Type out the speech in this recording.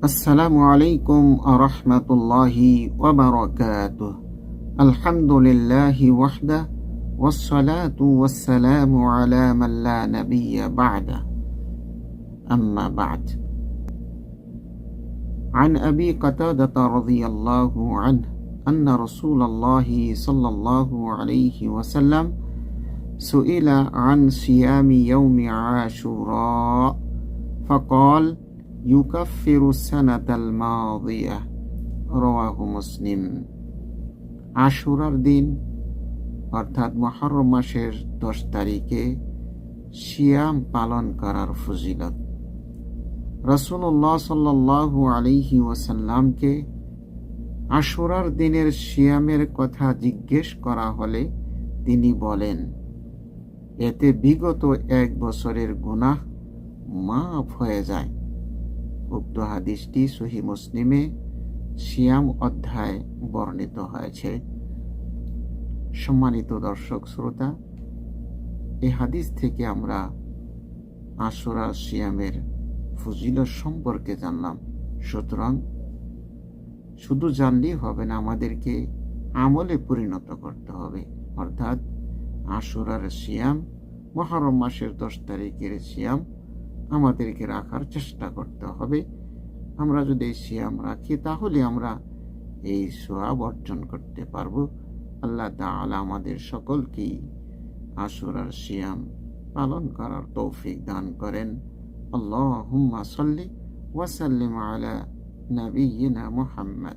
السلام عليكم ورحمة الله وبركاته. الحمد لله وحده والصلاة والسلام على من لا نبي بعده. أما بعد. عن أبي قتادة رضي الله عنه أن رسول الله صلى الله عليه وسلم سئل عن صيام يوم عاشوراء فقال ইউকাফিরু সানাতাল মাদিয়া রওয়াহু মুসলিম আশুরার দিন, অর্থাৎ মহরম মাসের দশ তারিখে শিয়াম পালন করার ফজিলত। রসুল্লাহ সাল্লু আলিহি ওসাল্লামকে আশুরার দিনের শিয়ামের কথা জিজ্ঞেস করা হলে তিনি বলেন, এতে বিগত এক বছরের গুনাহ মাফ হয়ে যায়। উক্ত হাদিসটি সহি মুসলিমে সিয়াম অধ্যায় বর্ণিত হয়েছে। সম্মানিত দর্শক, শ্রোতা, এ হাদিস থেকে আমরা আশুরা সিয়ামের ফজিল সম্পর্কে জানলাম। সুতরাং শুধু জানলেই হবে না, আমাদেরকে আমলে পরিণত করতে হবে। অর্থাৎ আশুরার সিয়াম, মহরম মাসের দশ তারিখের সিয়াম আমাদেরকে রাখার চেষ্টা করতে হবে। আমরা যদি এই সিয়াম রাখি, তাহলে আমরা এই সোয়াব অর্জন করতে পারব। আল্লাহ তাআলা আমাদের সকলকেই আশুরার সিয়াম পালন করার তৌফিক দান করেন। আল্লাহ সাল্লি ওয়াসাল্লিম আলা নবীনা মুহাম্মদ।